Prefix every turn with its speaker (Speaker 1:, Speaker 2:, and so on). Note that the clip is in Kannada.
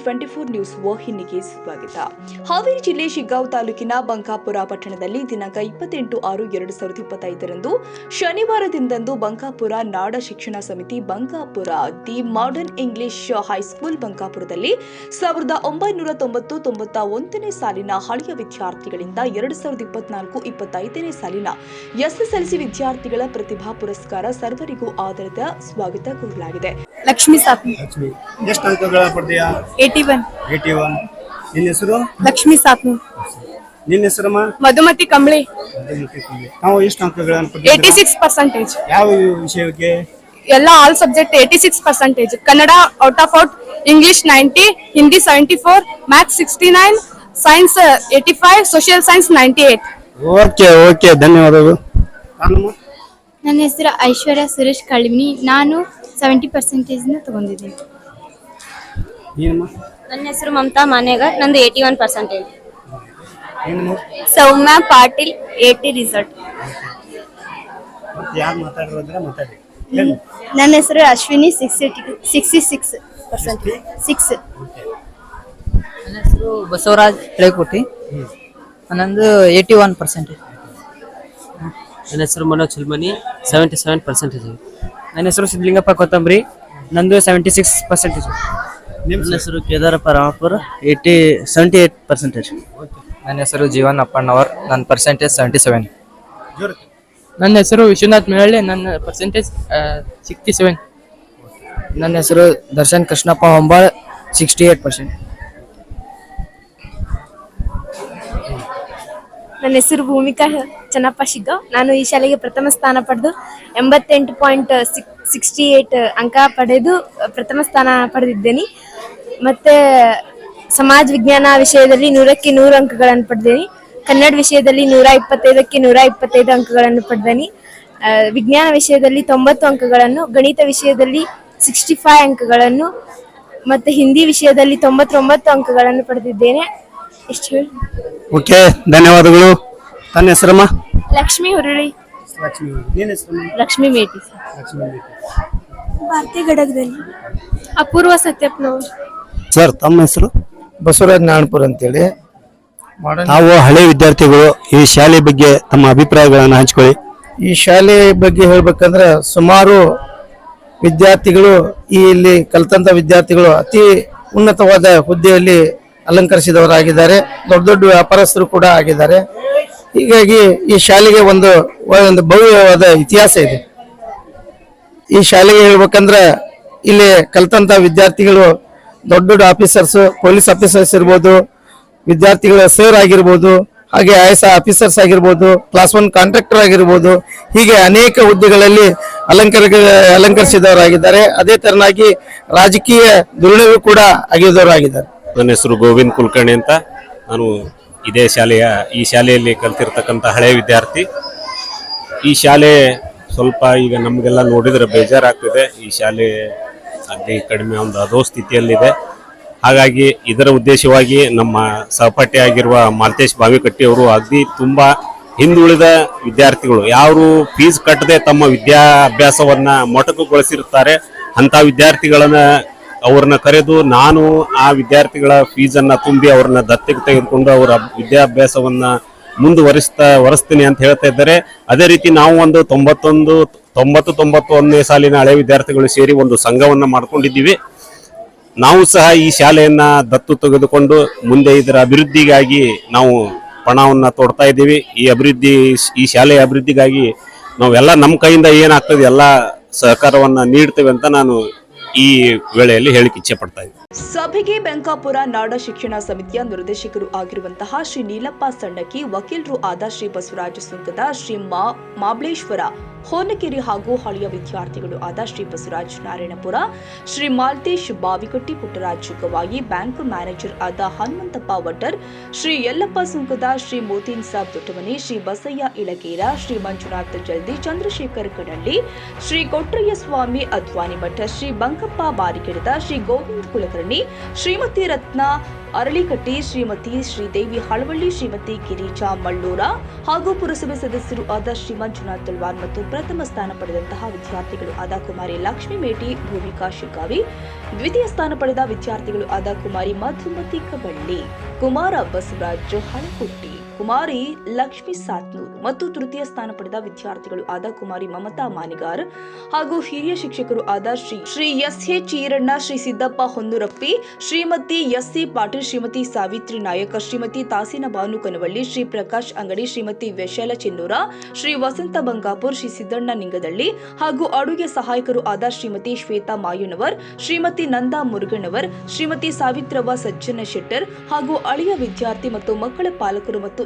Speaker 1: ಟಿವಿ ಟ್ವೆಂಟಿ ಫೋರ್ ನ್ಯೂಸ್ ವಾಹಿನಿಗೆ ಸ್ವಾಗತ. ಹಾವೇರಿ ಜಿಲ್ಲೆ ಶಿಗ್ಗಾಂವ್ ತಾಲೂಕಿನ ಬಂಕಾಪುರ ಪಟ್ಟಣದಲ್ಲಿ ದಿನಾಂಕ ಇಪ್ಪತ್ತೆಂಟು ಆರು ಎರಡು ಸಾವಿರದ ಇಪ್ಪತ್ತೈದರಂದು ಶನಿವಾರದಿಂದಂದು ಬಂಕಾಪುರ ನಾಡ ಶಿಕ್ಷಣ ಸಮಿತಿ Bankapur the modern English high school ಬಂಕಾಪುರದಲ್ಲಿ ಸಾವಿರದ ಒಂಬೈನೂರ ತೊಂಬತ್ತು ತೊಂಬತ್ತ ಒಂದನೇ ಸಾಲಿನ ಹಳೆಯ ವಿದ್ಯಾರ್ಥಿಗಳಿಂದ ಎರಡು ಸಾವಿರದ ಇಪ್ಪತ್ನಾಲ್ಕು ಇಪ್ಪತ್ತೈದನೇ ಸಾಲಿನ ಎಸ್ಎಸ್ಎಲ್ಸಿ ವಿದ್ಯಾರ್ಥಿಗಳ ಪ್ರತಿಭಾ ಪುರಸ್ಕಾರ ಸರ್ವರಿಗೂ ಆಧಾರದ ಸ್ವಾಗತ ಕೋರಲಾಗಿದೆ.
Speaker 2: ಲಕ್ಷ್ಮಿ ಸಾತ್ನಿ
Speaker 3: ಲಕ್ಷ್ಮಿ. ಎಷ್ಟು ಅಂಕಗಳ ಪಡ್ತೀಯಾ
Speaker 2: ಏಟಿ ಒನ್
Speaker 3: ಏಟಿ ಒನ್ ನಿನ್ನ ಹೆಸರು?
Speaker 2: ಲಕ್ಷ್ಮಿ ಸಾತ್ನಿ
Speaker 3: ನಿನ್ನ ಹೆಸರಮ್ಮ?
Speaker 2: ಮಧುಮತಿ ಕಂಬಳಿ.
Speaker 3: ನಾವು ಎಷ್ಟು ಅಂಕಗಳನ್ನು
Speaker 2: ಏಟಿ ಸಿಕ್ಸ್ ಪರ್ಸೆಂಟೇಜ್
Speaker 3: ಯಾವ ವಿಷಯಕ್ಕೆ?
Speaker 2: ಎಲ್ಲ all subject eighty six percentage Kannada out of out English ninety Hindi seventy four maths sixty nine science eighty five social science ninety eight
Speaker 3: okay okay ಧನ್ಯವಾದಗಳು
Speaker 4: ನನ್ನ ಹೆಸರು ಐಶ್ವರ್ಯ ಸುರೇಶ್ ಕಳಿಮಿ ನಾನು ಸೆವೆಂಟಿ ಪರ್ಸೆಂಟೇಜ್ನ ತಗೊಂಡಿದ್ದೀನಿ.
Speaker 5: ನನ್ನ ಹೆಸರು ಮಮತಾ ಮಾನೇಗ ನಂದು eighty one percentage Soumya Patil eighty result
Speaker 3: ಮತ್ತೆ ಯಾರು ಮಾತಾಡಿರೋದ್ರೆ ಮಾತಾಡಿ. ಹೇಳಿ.
Speaker 4: ನನ್ನ ಹೆಸರು Ashwini six sixty six percent six
Speaker 6: ನನ್ನ ಹೆಸರು ಬಸವರಾಜ್ ಹಳೆಕೋಟಿ ನಂದು ಏಯ್ಟಿ ಒನ್ ಪರ್ಸೆಂಟೇಜ್
Speaker 7: ನನ್ನ ಹೆಸರು Manoj Chilmani seventy seven percentage ನನ್ನ ಹೆಸರು ಸಿದ್ಧಲಿಂಗಪ್ಪ ಕೊತ್ತಂಬರಿ. ನಂದು ಸೆವೆಂಟಿ ಸಿಕ್ಸ್ ಪರ್ಸೆಂಟೇಜ್
Speaker 3: ನಿಮ್ಮ
Speaker 7: ಹೆಸರು Kedarappa Ramapura eighty seventy eight percentage
Speaker 8: ನನ್ನ ಹೆಸರು ಜೀವನ್ ಅಪ್ಪಣ್ಣವರ್ ನನ್ನ ಪರ್ಸೆಂಟೇಜ್ ಸೆವೆಂಟಿ ಸೆವೆನ್
Speaker 7: ನನ್ನ ಹೆಸರು ವಿಶ್ವನಾಥ್ ಮೆಹಳ್ಳಿ ನನ್ನ ಪರ್ಸೆಂಟೇಜ್ ಸಿಕ್ಸ್ಟಿ ಸೆವೆನ್ ನನ್ನ ಹೆಸರು Darshan Krishnappa Hombal sixty eight percent
Speaker 4: ನನ್ನ ಹೆಸರು ಭೂಮಿಕಾ ಚನ್ನಪ್ಪ ಶಿಗ್ಗ. ನಾನು ಈ ಶಾಲೆಗೆ ಪ್ರಥಮ ಸ್ಥಾನ ಪಡೆದು ಎಂಬತ್ತೆಂಟು ಪಾಯಿಂಟ್ ಸಿಕ್ಸ್ಟಿ ಏಟ್ ಅಂಕ ಪಡೆದು ಪ್ರಥಮ ಸ್ಥಾನ ಪಡೆದಿದ್ದೇನೆ. ಮತ್ತೆ ಸಮಾಜ ವಿಜ್ಞಾನ ವಿಷಯದಲ್ಲಿ ನೂರಕ್ಕೆ ನೂರು ಅಂಕಗಳನ್ನು ಪಡೆದೇನೆ ಕನ್ನಡ ವಿಷಯದಲ್ಲಿ ನೂರ ಇಪ್ಪತ್ತೈದಕ್ಕೆ ನೂರ ಇಪ್ಪತ್ತೈದು ಅಂಕಗಳನ್ನು ಪಡೆದೇನೆ ವಿಜ್ಞಾನ ವಿಷಯದಲ್ಲಿ ತೊಂಬತ್ತು ಅಂಕಗಳನ್ನು, ಗಣಿತ ವಿಷಯದಲ್ಲಿ ಸಿಕ್ಸ್ಟಿ ಫೈವ್ ಅಂಕಗಳನ್ನು, ಮತ್ತೆ ಹಿಂದಿ ವಿಷಯದಲ್ಲಿ ತೊಂಬತ್ತೊಂಬತ್ತು ಅಂಕಗಳನ್ನು ಪಡೆದಿದ್ದೇನೆ. ಎಷ್ಟು ಹೇಳಿ
Speaker 3: ಓಕೆ ಧನ್ಯವಾದಗಳು. ತನ್ನ ಹೆಸರಮ್ಮ?
Speaker 4: ಲಕ್ಷ್ಮಿ ಹುರುಳಿ.
Speaker 3: ಲಕ್ಷ್ಮಿ ನಿನ್ನ ಹೆಸರಮ್ಮ
Speaker 4: ಲಕ್ಷ್ಮಿ ಮೇಟಿ.
Speaker 3: ಲಕ್ಷ್ಮಿ
Speaker 4: ಭಾರತೀಯ ಗಡಗದಲ್ಲಿ. ಅಪೂರ್ವ ಸತ್ಯಪ್ಪನವರು
Speaker 3: ಸರ್ ತಮ್ಮ ಹೆಸರು?
Speaker 9: ಬಸವರಾಜ್ ನಾರಾಯಣಪುರ ಅಂತೇಳಿ.
Speaker 3: ನಾವು ಹಳೆ ವಿದ್ಯಾರ್ಥಿಗಳು ಈ ಶಾಲೆ ಬಗ್ಗೆ ತಮ್ಮ ಅಭಿಪ್ರಾಯಗಳನ್ನು ಹಂಚ್ಕೊಳ್ಳಿ.
Speaker 9: ಈ ಶಾಲೆ ಬಗ್ಗೆ ಹೇಳ್ಬೇಕಂದ್ರೆ ಸುಮಾರು ವಿದ್ಯಾರ್ಥಿಗಳು ಈ ಇಲ್ಲಿ ಕಲ್ತಂತ ವಿದ್ಯಾರ್ಥಿಗಳು ಅತಿ ಉನ್ನತವಾದ ಹುದ್ದೆಯಲ್ಲಿ ಅಲಂಕರಿಸಿದವರಾಗಿದ್ದಾರೆ. ದೊಡ್ಡ ದೊಡ್ಡ ವ್ಯಾಪಾರಸ್ಥರು ಕೂಡ ಆಗಿದ್ದಾರೆ. ಹೀಗಾಗಿ ಈ ಶಾಲೆಗೆ ಒಂದು ಒಂದು ಭವ್ಯವಾದ ಇತಿಹಾಸ ಇದೆ. ಈ ಶಾಲೆಗೆ ಹೇಳ್ಬೇಕಂದ್ರೆ ಇಲ್ಲಿ ಕಲಿತಂಥ ವಿದ್ಯಾರ್ಥಿಗಳು, ದೊಡ್ಡ ದೊಡ್ಡ ಆಫೀಸರ್ಸ್ ಪೊಲೀಸ್ ಆಫೀಸರ್ಸ್ ಇರ್ಬೋದು, ವಿದ್ಯಾರ್ಥಿಗಳ ಸರ್ ಆಗಿರ್ಬೋದು, ಹಾಗೆ ಐ ಎಸ್ ಆಫೀಸರ್ಸ್ ಆಗಿರ್ಬೋದು ಕ್ಲಾಸ್ ಒನ್ ಕಾಂಟ್ರಾಕ್ಟರ್ ಆಗಿರ್ಬೋದು, ಹೀಗೆ ಅನೇಕ ಹುದ್ದೆಗಳಲ್ಲಿ ಅಲಂಕಾರ ಅಲಂಕರಿಸಿದವರಾಗಿದ್ದಾರೆ. ಅದೇ ತರನಾಗಿ ರಾಜಕೀಯ ಧೋರಣೆಗೂ ಕೂಡ ಆಗಿದವರಾಗಿದ್ದಾರೆ
Speaker 10: ನನ್ನ ಹೆಸರು ಗೋವಿಂದ್ ಕುಲಕರ್ಣಿ ಅಂತ. ನಾನು ಇದೇ ಶಾಲೆಯ, ಈ ಶಾಲೆಯಲ್ಲಿ ಕಲ್ತಿರ್ತಕ್ಕಂಥ ಹಳೆಯ ವಿದ್ಯಾರ್ಥಿ. ಈ ಶಾಲೆ ಸ್ವಲ್ಪ ಈಗ ನಮಗೆಲ್ಲ ನೋಡಿದರೆ ಬೇಜಾರಾಗ್ತಿದೆ. ಈ ಶಾಲೆ ಅತಿ ಕಡಿಮೆ ಒಂದು ಅದೋ ಸ್ಥಿತಿಯಲ್ಲಿದೆ. ಹಾಗಾಗಿ ಇದರ ಉದ್ದೇಶವಾಗಿ ನಮ್ಮ ಸಹಪಾಠಿಯಾಗಿರುವ ಮಾಲ್ತೇಶ್ ಬಾವಿಕಟ್ಟಿಯವರು ಅವರು ತುಂಬಾ ಹಿಂದುಳಿದ ವಿದ್ಯಾರ್ಥಿಗಳು. ಯಾರು ಫೀಸ್ ಕಟ್ಟದೆ ತಮ್ಮ ವಿದ್ಯಾಭ್ಯಾಸವನ್ನು ಮೊಟಕುಗೊಳಿಸಿರುತ್ತಾರೆ, ಅಂಥ ವಿದ್ಯಾರ್ಥಿಗಳನ್ನ ಅವ್ರನ್ನ ಕರೆದು ನಾನು ಆ ವಿದ್ಯಾರ್ಥಿಗಳ ಫೀಸನ್ನ ತುಂಬಿ ಅವ್ರನ್ನ ದತ್ತಿಗೆ ತೆಗೆದುಕೊಂಡು ಅವರ ವಿದ್ಯಾಭ್ಯಾಸವನ್ನ ಮುಂದುವರಿಸ್ತಾ ವರಿಸ್ತೀನಿ ಅಂತ ಹೇಳ್ತಾ ಇದ್ದಾರೆ. ಅದೇ ರೀತಿ ನಾವು ಒಂದು ತೊಂಬತ್ತೊಂದು, ತೊಂಬತ್ತು, ತೊಂಬತ್ತೊಂದನೇ ಸಾಲಿನ ಹಳೆ ವಿದ್ಯಾರ್ಥಿಗಳು ಸೇರಿ ಒಂದು ಸಂಘವನ್ನ ಮಾಡ್ಕೊಂಡಿದ್ದೀವಿ. ನಾವು ಸಹ ಈ ಶಾಲೆಯನ್ನ ದತ್ತು ತೆಗೆದುಕೊಂಡು ಮುಂದೆ ಇದರ ಅಭಿವೃದ್ಧಿಗಾಗಿ ನಾವು ಪಣವನ್ನ ತೊಡ್ತಾ ಇದ್ದೀವಿ. ಈ ಅಭಿವೃದ್ಧಿ, ಈ ಶಾಲೆಯ ಅಭಿವೃದ್ಧಿಗಾಗಿ ನಾವೆಲ್ಲ ನಮ್ಮ ಕೈಯಿಂದ ಏನಾಗ್ತದೆ, ಎಲ್ಲ ಸಹಕಾರವನ್ನ ನೀಡ್ತೇವೆ ಅಂತ ನಾನು ಈ ವೇಳೆಯಲ್ಲಿ ಹೇಳಿಕೆ ಇಚ್ಛೆ ಪಡ್ತಾ
Speaker 1: ಸಭೆಗೆ ಬೆಂಕಾಪುರ ನಾಡ ಶಿಕ್ಷಣ ಸಮಿತಿಯ ನಿರ್ದೇಶಕರು ಆಗಿರುವಂತಹ ಶ್ರೀ ನೀಲಪ್ಪ ಸಣ್ಣಕ್ಕಿ, ವಕೀಲರು ಆದ ಶ್ರೀ ಬಸವರಾಜ ಸುಂಕದ ಶ್ರೀ ಮಾ ಮಾಬ್ಲೇಶ್ವರ ಹೋನಕೆರೆ ಹಾಗೂ ಹಳೆಯ ವಿದ್ಯಾರ್ಥಿಗಳು ಆದ ಶ್ರೀ ಬಸವರಾಜ್ ನಾರಾಯಣಪುರ, ಶ್ರೀ ಮಾಲ್ತೇಶ್ ಬಾವಿಕಟ್ಟಿ ಪುಟ್ಟರಾಜ್ ಗವಾಯಿ ಬ್ಯಾಂಕ್ ಮ್ಯಾನೇಜರ್ ಆದ ಹನುಮಂತಪ್ಪ ವಟ್ಟರ್ ಶ್ರೀ ಯಲ್ಲಪ್ಪ ಸುಂಕದ ಶ್ರೀ ಮೋತಿನ್ ಸಾಬ್ ದೊಟ್ಟಮನಿ ಶ್ರೀ ಬಸಯ್ಯ ಇಳಗೇರ, ಶ್ರೀ ಮಂಜುನಾಥ್ ಜಲ್ದಿ, ಚಂದ್ರಶೇಖರ್ ಕಡಳ್ಳಿ, ಶ್ರೀ ಕೊಟ್ರಯ್ಯ ಸ್ವಾಮಿ ಅದ್ವಾನಿ ಮಠ, ಶ್ರೀ ಬಂಕಪ್ಪ ಬಾರಿಕೆಡದ ಶ್ರೀ ಗೋವಿಂದ ಕುಲಕರ್ಣಿ ಕುಲಕರ್ಣಿ, ಶ್ರೀಮತಿ ರತ್ನ ಅರಳಿಕಟ್ಟಿ ಶ್ರೀಮತಿ ಶ್ರೀದೇವಿ ಹಳವಳ್ಳಿ ಶ್ರೀಮತಿ ಗಿರಿಜಾ ಮಳ್ಳೂರ ಹಾಗೂ ಪುರಸಭೆ ಸದಸ್ಯರು ಆದ ಶ್ರೀ ಮಂಜುನಾಥ್ ತಲ್ವಾರ್ ಮತ್ತು ಪ್ರಥಮ ಸ್ಥಾನ ಪಡೆದಂತಹ ವಿದ್ಯಾರ್ಥಿಗಳು ಆದ ಕುಮಾರಿ ಲಕ್ಷ್ಮೀ ಮೇಟಿ, ಭೂಮಿಕಾ ಶಿಕಾವಿ ದ್ವಿತೀಯ ಸ್ಥಾನ ಪಡೆದ ವಿದ್ಯಾರ್ಥಿಗಳು ಆದ ಕುಮಾರಿ ಮಧುಮತಿ ಕಬಳ್ಳಿ, ಕುಮಾರ ಬಸವರಾಜ್ ಹಳಕುಟ್ಟಿ ಕುಮಾರಿ ಲಕ್ಷ್ಮಿ ಸಾತ್ನೂರ್ ಮತ್ತು ತೃತೀಯ ಸ್ಥಾನ ಪಡೆದ ವಿದ್ಯಾರ್ಥಿಗಳು ಆದ ಕುಮಾರಿ ಮಮತಾ ಮಾನಿಗಾರ್ ಹಾಗೂ ಹಿರಿಯ ಶಿಕ್ಷಕರು ಆದ Shri Shri S A Chiranna, Shri Siddappa Honnurappi, Shrimati S C Patil, Shrimati Savitri Nayaka, Shrimati ತಾಸಿನ ಭಾನು ಕನವಳ್ಳಿ, ಶ್ರೀ ಪ್ರಕಾಶ್ ಅಂಗಡಿ, ಶ್ರೀಮತಿ ವ್ಯಶಾಲ ಚಿನ್ನೂರ, ಶ್ರೀ ವಸಂತ ಬಂಗಾಪುರ್, ಶ್ರೀ ಸಿದ್ದಣ್ಣ ನಿಂಗದಳ್ಳಿ ಹಾಗೂ ಅಡುಗೆ ಸಹಾಯಕರು ಆದ ಶ್ರೀಮತಿ ಶ್ವೇತಾ ಮಾಯುನವರ್, ಶ್ರೀಮತಿ ನಂದಾ ಮುರುಗಣ್ಣವರ್, ಶ್ರೀಮತಿ ಸಾವಿತ್ರವ್ವ ಸಜ್ಜನ ಶೆಟ್ಟರ್ ಹಾಗೂ ಅಳಿಯ ವಿದ್ಯಾರ್ಥಿ ಮತ್ತು ಮಕ್ಕಳ ಪಾಲಕರು ಮತ್ತು